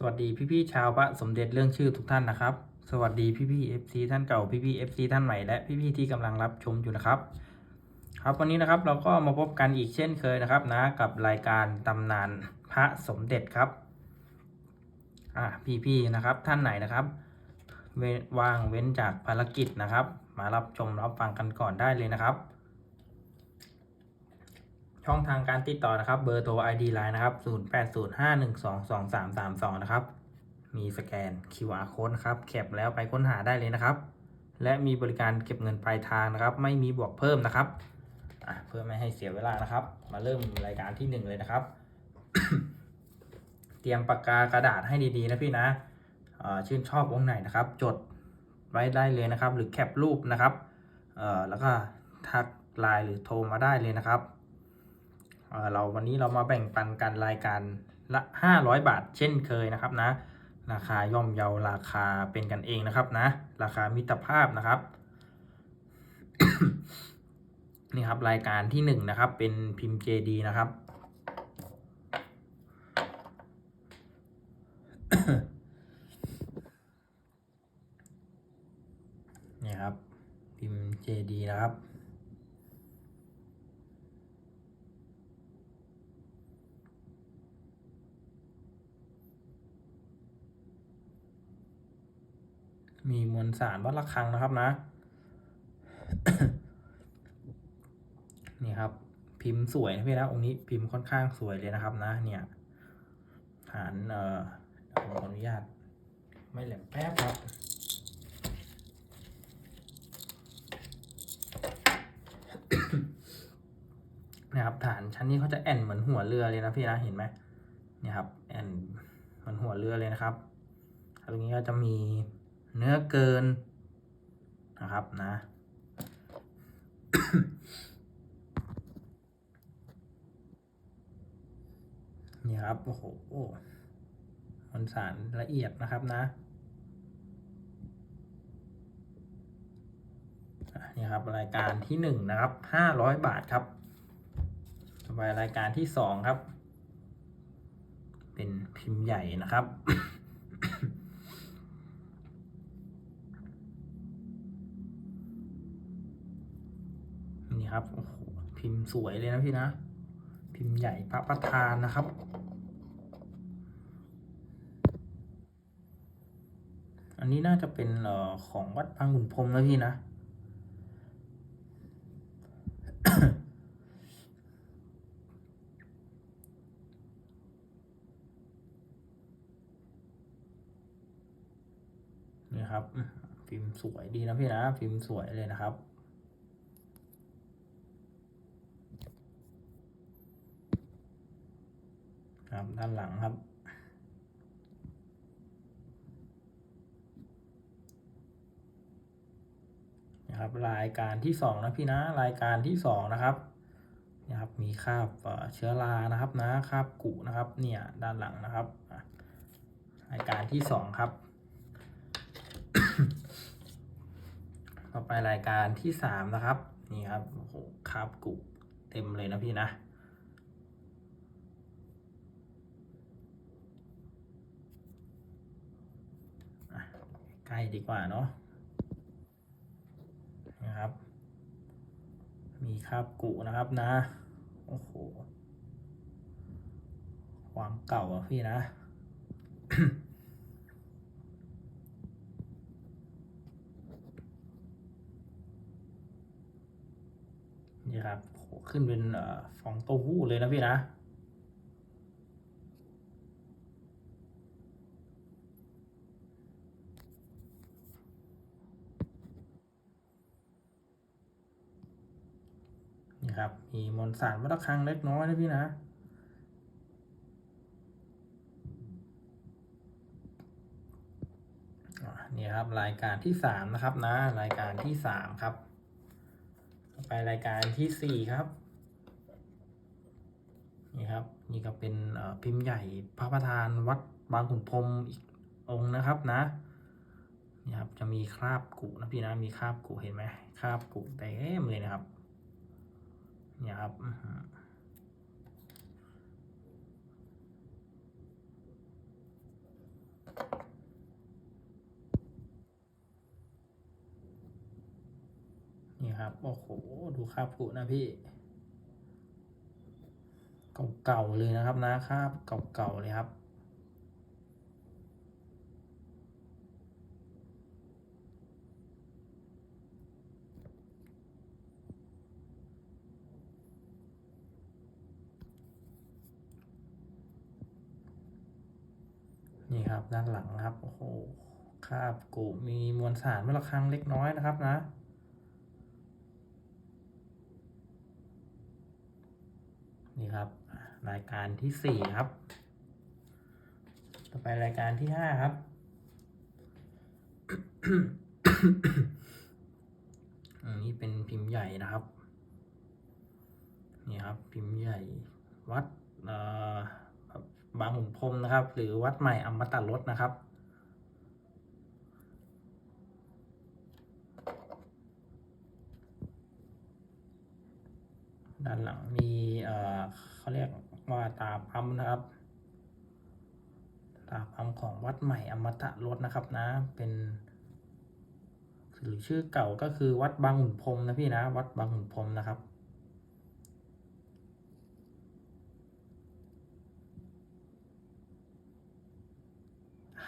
สวัสดีพี่ๆชาวพระสมเด็จเรื่องชื่อทุกท่านนะครับ สวัสดีพี่ๆ FC ท่านเก่าพี่ๆ FC ท่านใหม่และพี่ๆที่กำลังรับชมอยู่นะครับ ครับวันนี้นะครับเราก็มาพบกันอีกเช่นเคยนะครับนะกับรายการตำนานพระสมเด็จครับอ่าพี่ๆนะครับท่านไหนนะครับเว้นว่างเว้นจากภารกิจนะครับ มารับชมรับฟังกันก่อนได้เลยนะครับ ช่องทางการติดต่อนะครับเบอร์โทร ID Line นะครับ 0805122332 นะครับ มีสแกน QR code นะครับแคปแล้วไปค้นหาได้เลยนะครับ และมีบริการเก็บเงินปลายทางนะครับ ไม่มีบวกเพิ่มนะครับเพื่อไม่ให้เสียเวลานะครับ มาเริ่มรายการที่ 1 เลยนะครับ เตรียมปากกากระดาษให้ดีๆนะพี่นะชื่นชอบองค์ไหนนะครับ จดไว้ได้เลยนะครับ หรือแคปรูปนะครับแล้วก็ทักไลน์หรือโทรมาได้เลยนะครับ เราวันนี้เรามาแบ่งปันกันรายการละ 500 บาท เช่นเคยนะครับนะ ราคาย่อมเยาราคาเป็นกันเองนะครับนะ ราคามิตรภาพนะครับ นี่ครับรายการที่หนึ่งนะครับเป็นพิมพ์ JD นะครับนี่ครับพิมพ์ JD นะครับ มีมวลสารวัดระฆังนะครับนะ นี่ครับ พิมพ์สวยนะพี่นะองค์นี้พิมพ์ค่อนข้างสวยเลยนะครับนะ เนี่ยฐานเอ่อผมขออนุญาต ไม่แหลมแป๊บครับนะครับฐานชั้นนี้เขาจะแอนเหมือนหัวเรือเลยนะพี่นะเห็นไหมเนี่ยครับแอนเหมือนหัวเรือเลยนะครับตรงนี้ก็จะมี เนื้อเกินนะครับนะนี่ครับ โอ้โหมันสารละเอียดนะครับนะอะนี่ครับรายการที่หนึ่งนะครับห้าร้อยบาทครับต่อไปรายการที่สองครับ เป็นพิมพ์ใหญ่นะครับ ครับ พิมพ์สวยเลยนะพี่นะ พิมพ์ใหญ่พระประธานนะครับ อันนี้น่าจะเป็นออของวัดบางขุนพรมนะพี่นะนี่ครับพิมพ์สวยดีนะพี่นะพิมพ์สวยเลยนะครับ ครับ ด้านหลังครับ นะครับรายการที่สองนะพี่นะรายการที่สองนะครับนะครับมีคราบเชื้อรานะครับนะคราบกุนะครับเนี่ยด้านหลังนะครับรายการที่สองครับ ต่อไปรายการที่สามนะครับนี่ครับโอ้โหคราบกุเต็มเลยนะพี่นะ ใกล้ดีกว่าเนาะนะครับ มีคาบกุนะครับนะ โอ้โห ความเก่าอะพี่นะนี่ครับโหขึ้นเป็นฟองเต้าหู้เลยนะพี่นะ ครับ มีมวลสารวัดระฆังเล็กน้อยนะพี่นะ นี่ครับรายการที่สามนะครับนะ รายการที่สามครับ ไปรายการที่สี่ครับ นี่ครับ นี่ก็เป็นพิมพ์ใหญ่พระประธานวัดบางขุนพรมอีกองค์นะครับนะนี่ครับจะมีคราบกุนะพี่นะมีคราบกุเห็นไหมคราบกุเต็มเลยนะครับ เนี่ยครับนี่ครับ โอ้โห ดูคราบผุนะพี่ เก่าๆเลยนะครับนะคราบเก่าๆเลยครับ นี่ครับด้านหลังครับ โอ้โหคาบกุมีมวลสารเมะละครั้งเล็กน้อยนะครับนะ นี่ครับ รายการที่สี่ครับ ต่อไปรายการที่ห้าครับ อันนี้เป็นพิมพ์ใหญ่นะครับ นี่ครับ พิมพ์ใหญ่วัด เอ่อ บางขุนพรมนะครับ หรือวัดใหม่อมตะรสนะครับ ด้านหลังมีเอ่อเขาเรียกว่าตาปั๊มนะครับ ตาปั๊มของวัดใหม่อมตะรสนะครับนะ เป็นหรือชื่อเก่าก็คือวัดบางขุนพรมนะพี่นะ วัดบางขุนพรมนะครับ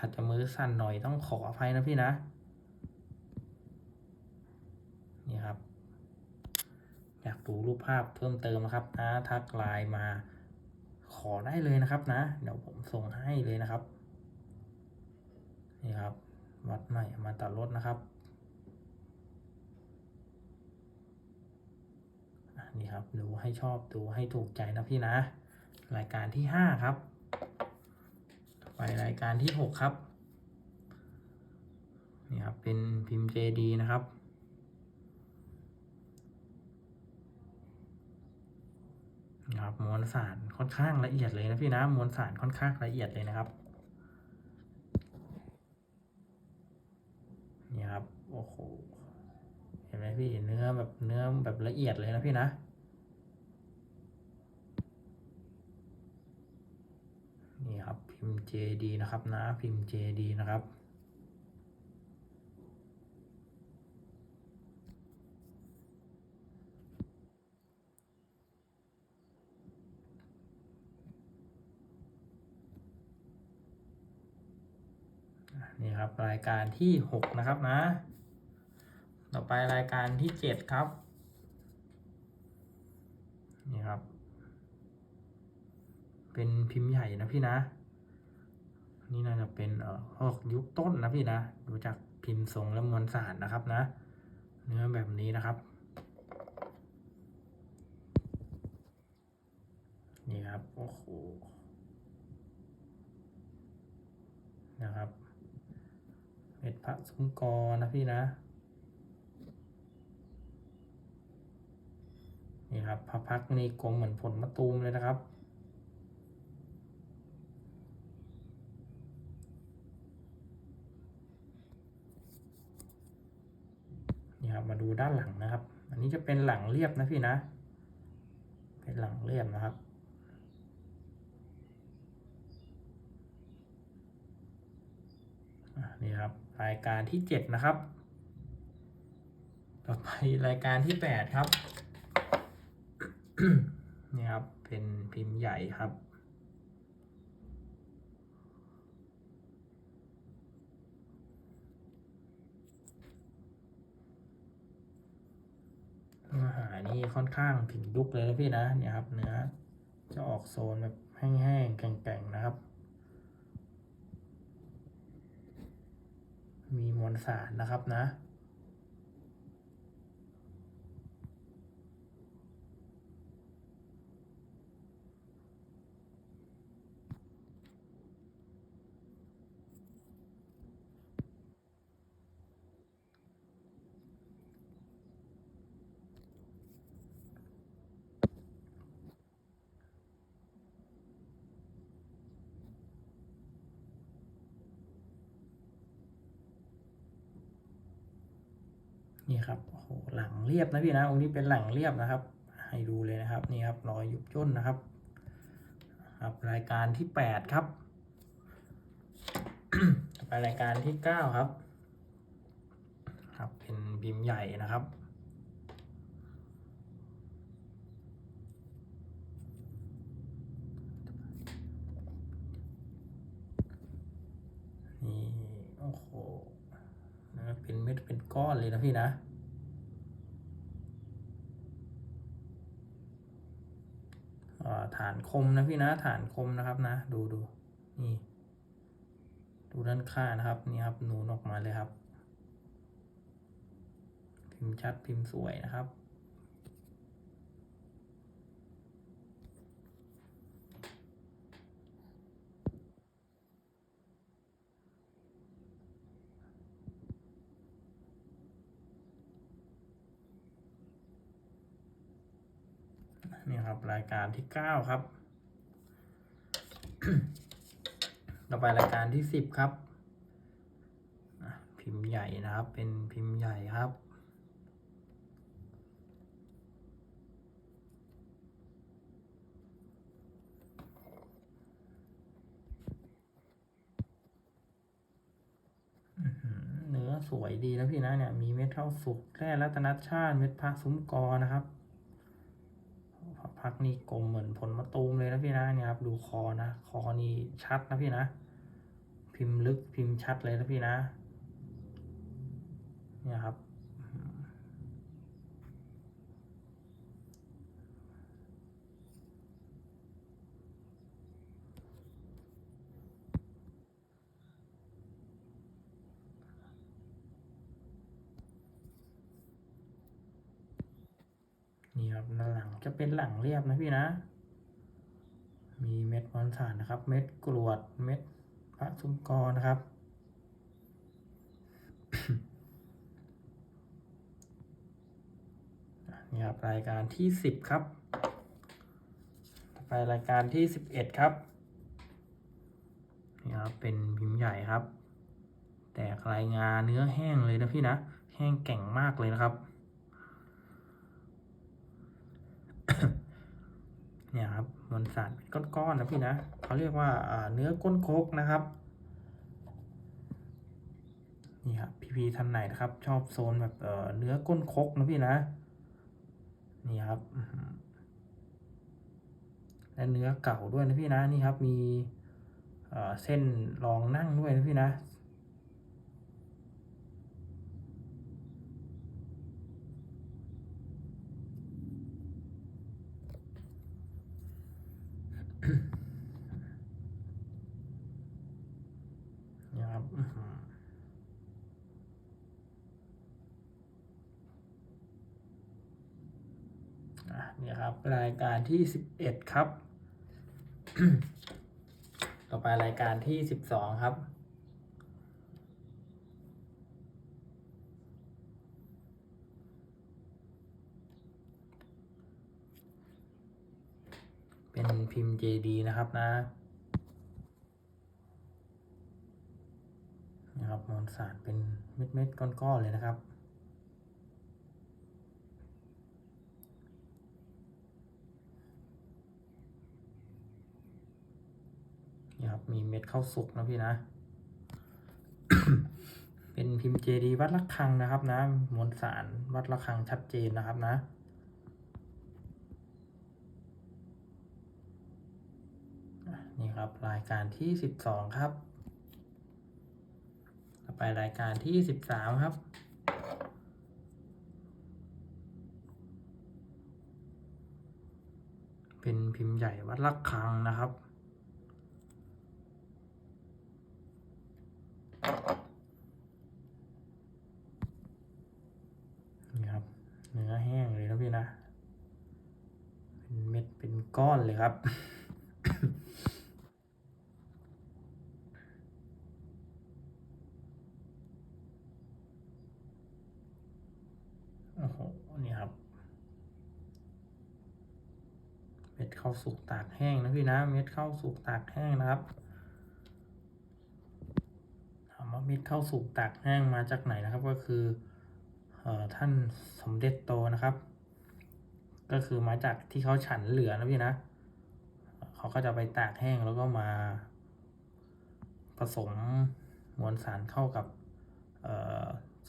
อาจจะมือสั่นหน่อยต้องขออภัยนะพี่นะ นี่ครับ อยากดูรูปภาพเพิ่มเติมนะครับนะทักไลน์มาขอได้เลยนะครับนะ เดี๋ยวผมส่งให้เลยนะครับ นี่ครับ วัดใหม่มาตัดรถนะครับนี่ครับดูให้ชอบดูให้ถูกใจนะพี่นะ รายการที่ห้าครับ ไปรายการที่หกครับ นี่ครับ เป็นพิมพ์ JD นะครับนะครับมวลสารค่อนข้างละเอียดเลยนะพี่นะมวลสารค่อนข้างละเอียดเลยนะครับนี่ครับโอ้โหเห็นไหมพี่เนื้อแบบเนื้อแบบละเอียดเลยนะพี่นะนี่ครับ พิมพ์ JD นะครับนะพิมพ์ JD นะครับนี่ครับรายการที่หกนะครับนะ ต่อไปรายการที่เจ็ดครับ นี่ครับ เป็นพิมพ์ใหญ่นะพี่นะ นี่น่าจะเป็นเอ่อพวกยุคต้นนะพี่นะ ดูจากพิมพ์ทรงและมวลสารนะครับนะ เนื้อแบบนี้นะครับ นี่ครับ โอ้โห นะครับเม็ดพระสมกรนะพี่นะ นี่ครับพระพักนี่กลมเหมือนผลมะตูมเลยนะครับ นี่ครับ มาดูด้านหลังนะครับ อันนี้จะเป็นหลังเรียบนะพี่นะ เป็นหลังเรียบนะครับ นี่ครับ รายการที่เจ็ดนะครับ ต่อไปรายการที่แปดครับ นี่ครับ เป็นพิมพ์ใหญ่ครับ เนื้อหานี่ค่อนข้างถึงยุคเลยนะพี่นะเนี่ยครับ เนื้อจะออกโซนแบบแห้งๆแก่งๆนะครับ มีมวลสารนะครับนะ นี่ครับโอ้โหหลังเรียบนะพี่นะองค์นี้เป็นหลังเรียบนะครับ ให้ดูเลยนะครับนี่ครับรอยยุบย่นนะครับ ครับรายการที่แปดครับไปรายการที่เก้าครับ ครับเป็นพิมพ์ใหญ่นะครับ นี่ โอ้โหนะ เป็นเม็ดเป็นก้อนเลยนะพี่นะ ฐานคมนะพี่นะฐานคมนะครับนะ ดูดูนี่ ดูด้านข้างนะครับนี่ครับหนูนออกมาเลยครับ พิมพ์ชัดพิมพ์สวยนะครับ นี่ค รับรายการที่เก้าครับ ต่อไปรายการที่สิบครับ พิมพ์ใหญ่นะครับ เป็นพิมพ์ใหญ่ครับเนื้อสวยดีนะพี่นะเนี่ยมีเม็ดข้าสุกแร่รัตนชาติเม็ดพระซุ้มกอนะครับ พักนี่กลมเหมือนผลมะตูมเลยนะพี่นะเนี่ยครับดูคอนะ คอนี่ชัดนะพี่นะ พิมพ์ลึกพิมพ์ชัดเลยนะพี่นะ เนี่ยครับ นี่ครับด้านหลังจะเป็นหลังเรียบนะพี่นะ มีเม็ดมอนสารนะครับ เม็ดกรวดเม็ดพระซุ้มกอนะครับ นี่ครับรายการที่สิบครับไปรายการที่สิบเอ็ดครับนี่ครับเป็นพิมพ์ใหญ่ครับ แตกรายงานเนื้อแห้งเลยนะพี่นะ แห้งแก่งมากเลยนะครับ เนี่ยครับมวลสารเป็นก้อนๆนะพี่นะเขาเรียกว่าเนื้อก้นโคกนะครับนี่ครับพี่พีท่านไหนนะครับ ชอบโซนแบบเนื้อก้นโคกนะพี่นะนี่ครับและเนื้อเก่าด้วยนะพี่นะนี่ครับมีเส้นรองนั่งด้วยนะพี่นะ นี่ครับอื้อหือ อะครับรายการที่สิบเอ็ดครับ ต่อไปรายการที่สิบสองครับ เป็นพิมพ์ JD นะครับนะนะครับมวลสารเป็นเม็ดเม็ดๆก้อนๆเลยนะครับ นี่ครับ มีเม็ดข้าวสุกนะพี่นะ เป็นพิมพ์เจดีวัดระฆังนะครับนะมวลสารวัดระฆังชัดเจนนะครับนะนี่ครับรายการที่สิบสองครับ ต่อไปรายการที่สิบสามครับ เป็นพิมพ์ใหญ่วัดระฆังนะครับ นี่ครับ เนื้อแห้งเลยนะพี่นะ เป็นเม็ดเป็นก้อนเลยครับโอ้โห นี่ครับ เม็ดข้าวสุกตากแห้งนะพี่นะ เม็ดข้าวสุกตากแห้งนะครับถา มว่าเข้าสุกตากแห้งมาจากไหนนะครับ ก็คืออท่านสมเด็จโตนะครับ ก็คือมาจากที่เขาฉันเหลือนะพี่นะเขาก็จะไปตากแห้งแล้วก็มา ผสมมวลสารเข้ากับ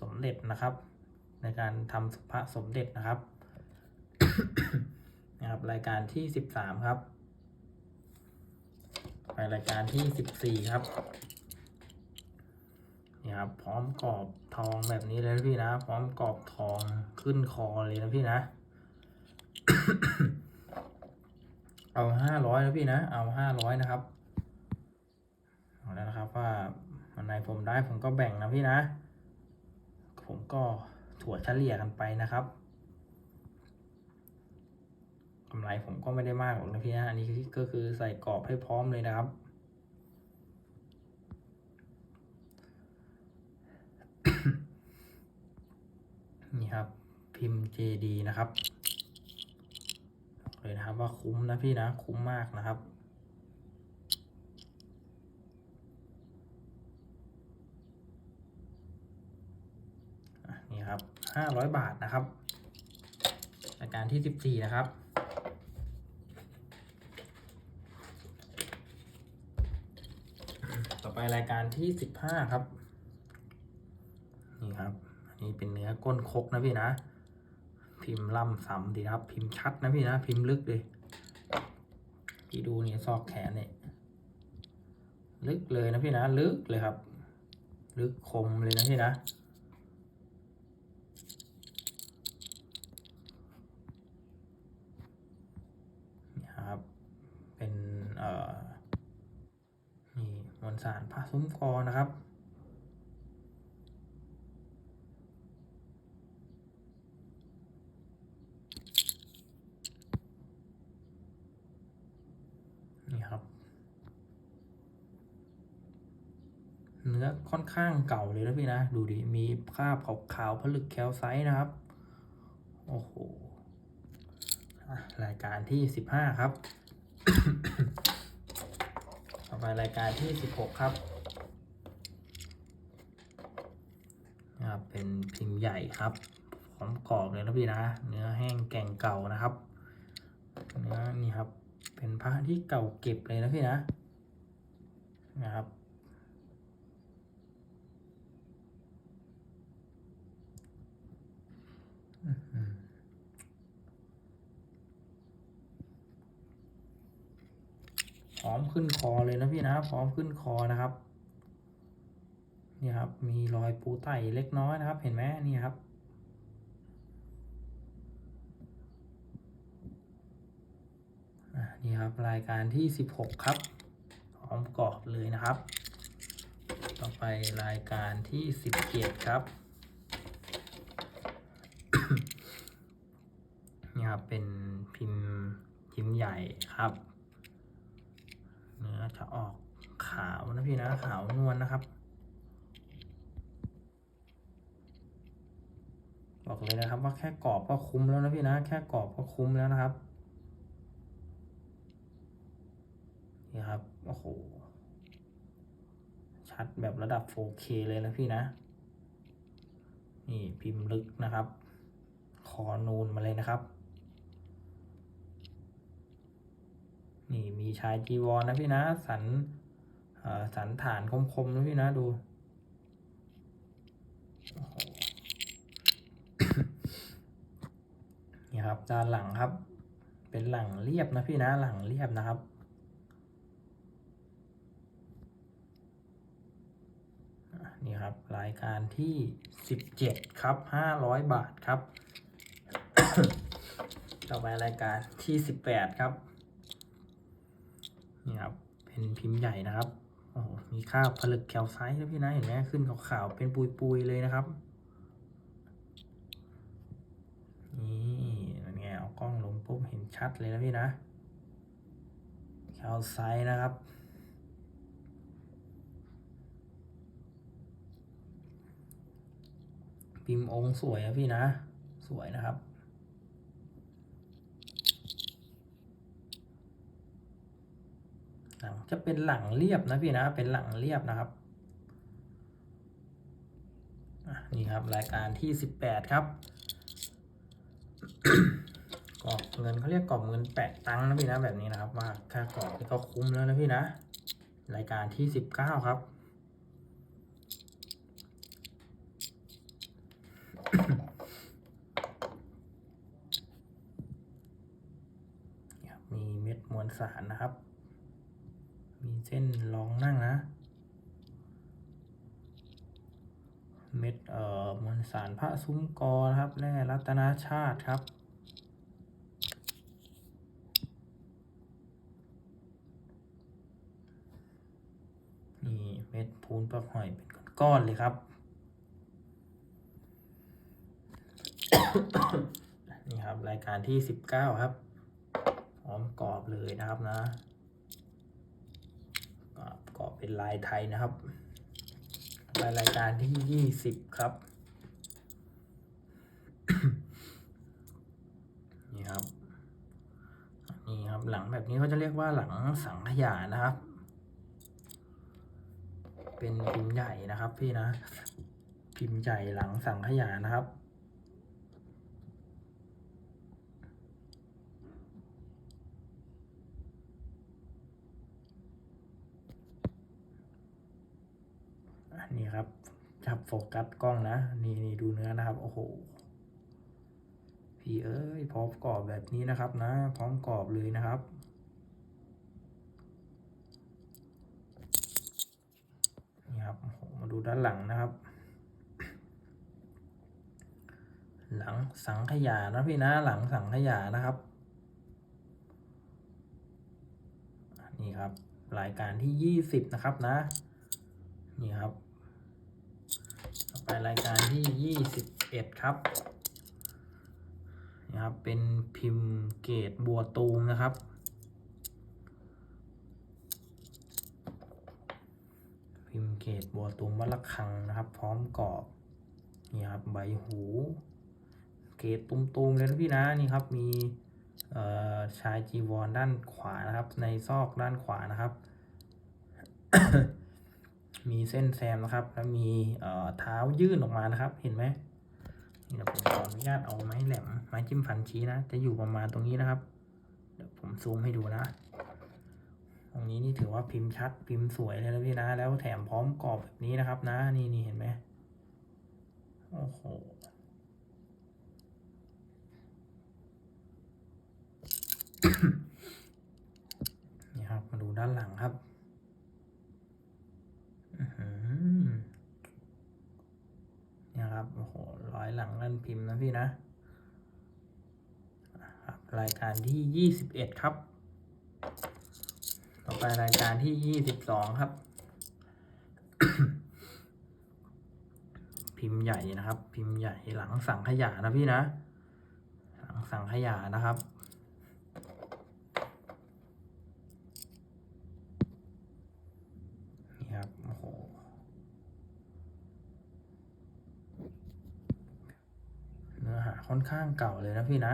สมเด็จนะครับ ในการทำพระสมเด็จนะครับนะครับรายการที่สิบสามครับ ไปรายการที่สิบสี่ครับ นี่ครับพร้อมกรอบทองแบบนี้เลยนะพี่นะ พร้อมกรอบทองขึ้นคอเลยนะพี่นะ เอาห้าร้อยนะพี่นะ เอาห้าร้อยนะครับเอาแล้วนะครับว่าวันไหนผมได้ผมก็แบ่งนะพี่นะ ผมก็ถั่วเฉลี่ยกันไปนะครับกำไรผมก็ไม่ได้มากหรอกนะพี่นะ อันนี้ก็คือใส่กรอบให้พร้อมเลยนะครับ นี่ครับ พิมพ์ JD นะครับเลยนะครับว่าคุ้มนะพี่นะคุ้มมากนะครับ นี่ครับห้าร้อยบาทนะครับรายการที่สิบสี่นะครับต่อไปรายการที่สิบห้าครับ นี่ครับ อันนี้เป็นเนื้อก้นคกนะพี่นะ พิมพ์ล่ำซ้ำดีนะครับ พิมพ์ชัดนะพี่นะ พิมพ์ลึกเลยพี่ดูนี่ซอกแขนเนี่ยลึกเลยนะพี่นะลึกเลยครับ ลึกคมเลยนะพี่นะนี่ครับ เป็นเอ่อนี่มวลสารผ้าซุ้มคอนะครับ นี่ครับื้อค่อนข้างเก่าเลยนะพี่นะ ดูดิ มีคราบขาวๆผลึกแคลไซต์นะครับ โอ้โหรายการที่สิบห้าครับ ต่อไปรายการที่สิบหกครับนะครับเป็นพิมพ์ใหญ่ครับพร้อมกรอบเลยนะพี่นะ เนื้อแห้งแก่งเก่านะครับเนื้อนี่ครับ เป็นพระที่เก่าเก็บเลยนะพี่นะนะครับ อื้อหือ พร้อมขึ้นคอเลยนะพี่นะพร้อมขึ้นคอนะครับนี่ครับ มีรอยปูไตเล็กน้อยนะครับ เห็นไหมนี่ครับ นี่ครับรายการที่สิบหกครับ พร้อมกรอบเลยนะครับ ต่อไปรายการที่สิบเจ็ดครับ นี่ครับเป็นพิมพ์พิมพ์ใหญ่ครับ เนื้อจะออกขาวนะพี่นะขาวนวลนะครับ บอกเลยนะครับว่าแค่กรอบก็คุ้มแล้วนะพี่นะ แค่กรอบก็คุ้มแล้วนะครับนี่ครับโอ้โหชัดแบบระดับ 4K เลยนะพี่นะ นี่พิมพ์ลึกนะครับ คอนูนมาเลยนะครับ นี่มีชายจีวรนะพี่นะ สันสันฐานคมๆนะพี่นะดูนี่ครับด้านหลังครับ เป็นหลังเรียบนะพี่นะหลังเรียบนะครับนี่ครับรายการที่สิบเจ็ดครับห้าร้อยบาทครับ ต่อไปรายการที่สิบแปดครับ นี่ครับเป็นพิมพ์ใหญ่นะครับโอ้โหมีค่าผลึกแคลไซต์นะพี่นะเห็นไหมขึ้นขาวๆเป็นปุยๆเลยนะครับนี่นั่ไงเอากล้องลงปุ๊บเห็นชัดเลยนะพี่นะแคลไซต์นะครับพิมพ์องค์สวยนะพี่นะ สวยนะครับ หลังจะเป็นหลังเรียบนะพี่นะเป็นหลังเรียบนะครับนี่ครับรายการที่สิบแปดครับกอบเงินเขาเรียกกอบเงินแปะตังค์นะพี่นะแบบนี้นะครับว่าค่ากอบก็คุ้มแล้วนะพี่นะ รายการที่สิบเก้าครับมีเม็ดมวลสารนะครับ เส้นรองนั่งนะ เม็ดเอ่อมวลสารพระซุ้มกอนะครับแร่รัตนาชาติครับนี่เม็ดพูนปลาหอยเป็นก้อนๆเลยครับ นี่ครับรายการที่สิบเก้าครับ พร้อมกรอบเลยนะครับนะ กรอบกรอบเป็นลายไทยนะครับไปรายการที่ยี่สิบครับ นี่ครับ นี่ครับหลังแบบนี้เขาจะเรียกว่าหลังสังขยานะครับ เป็นพิมพ์ใหญ่นะครับพี่นะ พิมพ์ใหญ่หลังสังขยานะครับ อั นนี้ครับ จับโฟกัสกล้องนะ นี่นี่ดูเนื้อนะครับ โอ้โห พี่เอ้ยพร้อมกรอบแบบนี้นะครับนะ พร้อมกรอบเลยนะครับนี่ครับโหมาดูด้านหลังนะครับ หลังสังขยานะพี่นะหลังสังขยานะครับ นี่ครับรายการที่ยี่สิบนะครับนะ นี่ครับ ไปรายการที่ยี่สิบเอ็ดครับนี่ครับ เป็นพิมพ์เกตบัวตูมนะครับ พิมพ์เกตบัวตูมวัละคังนะครับ พร้อมกรอบนี่ครับใบหู เกตตุมๆเลยนะพี่นะนี่ครับมีชายจีวรด้านขวานะครับ ในซอกด้านขวานะครับ มีเส้นแซมนะครับ แล้วมีเอ่อเท้ายื่นออกมานะครับ เห็นไหมเดี๋ยวผมขออนุญาตเอาไม้แหลมไม้จิ้มฟันชี้นะ จะอยู่ประมาณตรงนี้นะครับ เดี๋ยวผมซูมให้ดูนะ ตรงนี้นี่ถือว่าพิมพ์ชัดพิมพ์สวยเลยนะพี่นะ แล้วแถมพร้อมกรอบแบบนี้นะครับ นะ นี่นี่เห็นไหมโอ้โหนี่ครับ มาดูด้านหลังครับ อื้อหือเครับ โอ้โห ร้อยหลังนั่นพิมพ์นะพี่นะ รายการที่ยี่สิบเอ็ดครับ ต่อไปรายการที่ยี่สิบสองครับ พิมพ์ใหญ่นะครับ พิมพ์ใหญ่หลังสังขยานะพี่นะ หลังสังขยานะครับ นี่ครับ โอ้โห เนื้อหา ค่อนข้างเก่าเลยนะพี่นะ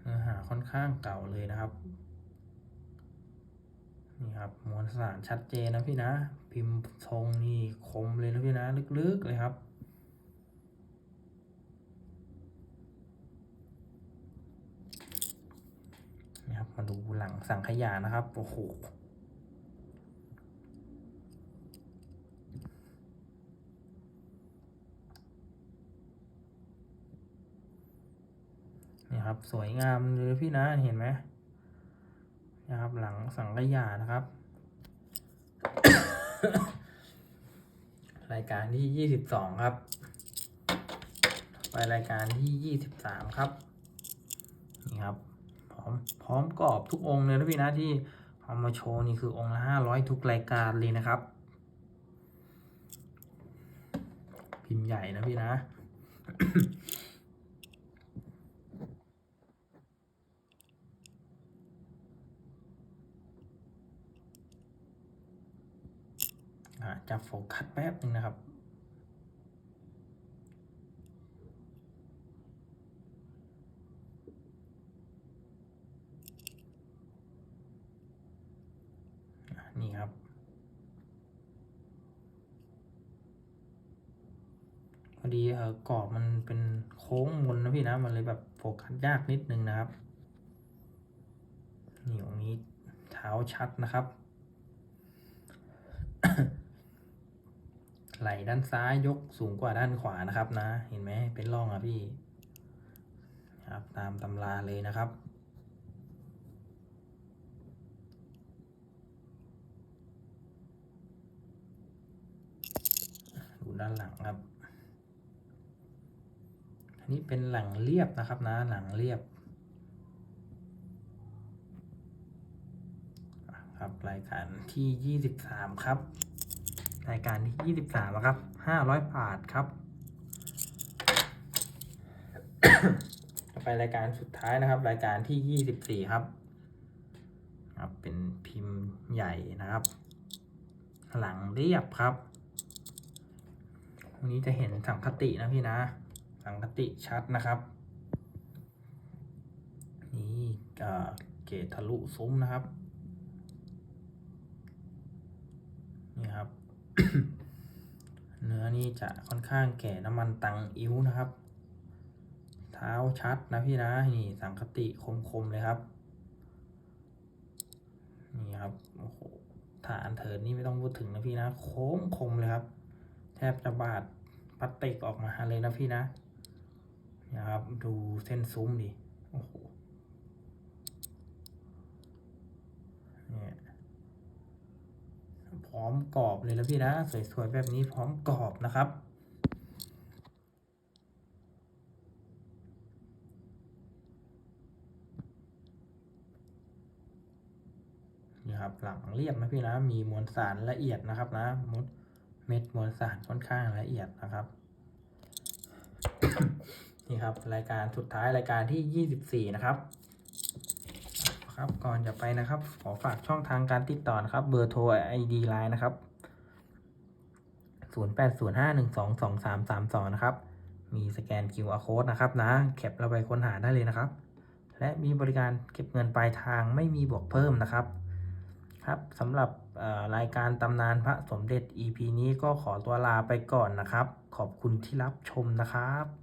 เนื้อหาค่อนข้างเก่าเลยนะครับ นี่ครับมวลสารชัดเจนนะพี่นะ พิมพ์ทรงนี่คมเลยนะพี่นะ ลึกๆเลยครับนี่ครับมาดูหลังสังขยานะครับ โอ้โห นี่ครับ สวยงามเลยพี่นะเห็นไหมนะครับ หลังสังขยานะครับ รายการที่ยี่สิบสองครับ ไปรายการที่ยี่สิบสามครับนี่ครับ พร้อมพร้อมกรอบทุกองค์เลยนะพี่นะที่เอามาโชว์นี่คือองค์ละห้าร้อยทุกรายการเลยนะครับ พิมพ์ใหญ่นะพี่นะ อ่า จับโฟกัสแป๊บนึงนะครับ นี่ครับ พอดีเออกรอบมันเป็นโค้งมนนะพี่นะ มันเลยแบบโฟกัสยากนิดนึงนะครับ นี่ตรงนี้เท้าชัดนะครับ ไหลด้านซ้ายยกสูงกว่าด้านขวานะครับนะ เห็นไหมเป็นร่องอะพี่ ครับตามตำราเลยนะครับ ดูด้านหลังครับ อันนี้เป็นหลังเรียบนะครับนะหลังเรียบครับรายการที่ 23 ครับ รายการที่ยี่สิบสามครับห้าร้อยบาทครับ ต่อไปรายการสุดท้ายนะครับ รายการที่ยี่สิบสี่ครับครับ เป็นพิมพ์ใหญ่นะครับ หลังเรียบครับวันนี้จะเห็นสังคตินะพี่นะ สังคติชัดนะครับ นี่เกตทะลุซุ้มนะครับ นี่ครับ เนื้อนี่จะค่อนข้างแก่น้ำมันตังอิ้วนะครับ เท้าชัดนะพี่นะนี่สังคติคมๆเลยครับ นี่ครับโอ้โหฐานเถินนี่ไม่ต้องพูดถึงนะพี่นะ โค้งคมเลยครับ แทบจะบาดพลาสติกออกมาเลยนะพี่นะนะครับดูเส้นซุ้มดิโอ้โหเนี่ย พร้อมกรอบเลยนะพี่นะ สวยๆแบบนี้พร้อมกรอบนะครับ นี่ครับหลังเรียบนะพี่นะ มีมวลสารละเอียดนะครับนะมดเม็ดมวลสารค่อนข้างละเอียดนะครับ นี่ครับรายการสุดท้ายรายการที่ 24 นะครับ ครับก่อนจะไปนะครับ ขอฝากช่องทางการติดต่อนะครับ เบอร์โทร ID Line นะครับ0805122332 นะครับ มีสแกน QR Code นะครับนะแคปเราไปค้นหาได้เลยนะครับ และมีบริการเก็บเงินปลายทางไม่มีบวกเพิ่มนะครับ ครับสำหรับรายการตำนานพระสมเด็จ EP นี้ก็ขอตัวลาไปก่อนนะครับ ขอบคุณที่รับชมนะครับ